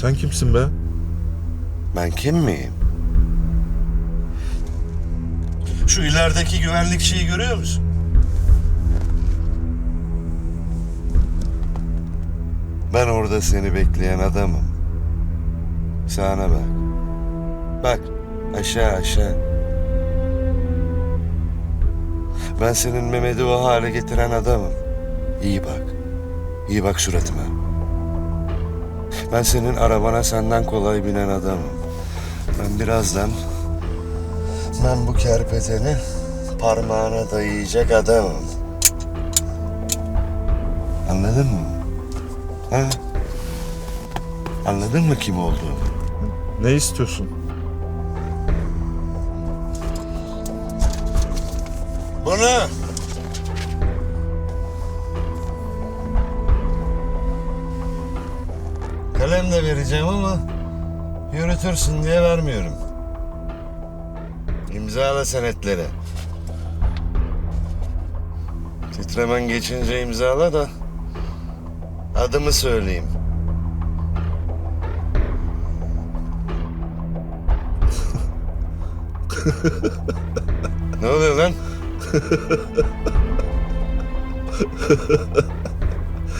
Sen kimsin be? Ben kim miyim? Şu ilerideki güvenlikçiyi görüyor musun? Ben orada seni bekleyen adamım. Sağına bak. Bak aşağı aşağı. Ben senin Mehmet'i o hale getiren adamım. İyi bak. İyi bak suratıma. Ben senin arabana senden kolay binen adamım. Ben birazdan... Ben bu kerpeteni parmağına dayayacak adamım. Anladın mı? Ha? Anladın mı kim olduğumu? Ne istiyorsun? Bunu. Kalem de vereceğim ama yürütürsün diye vermiyorum. İmzala senetleri. Titremen geçince imzala da adımı söyleyeyim. ne oluyor lan?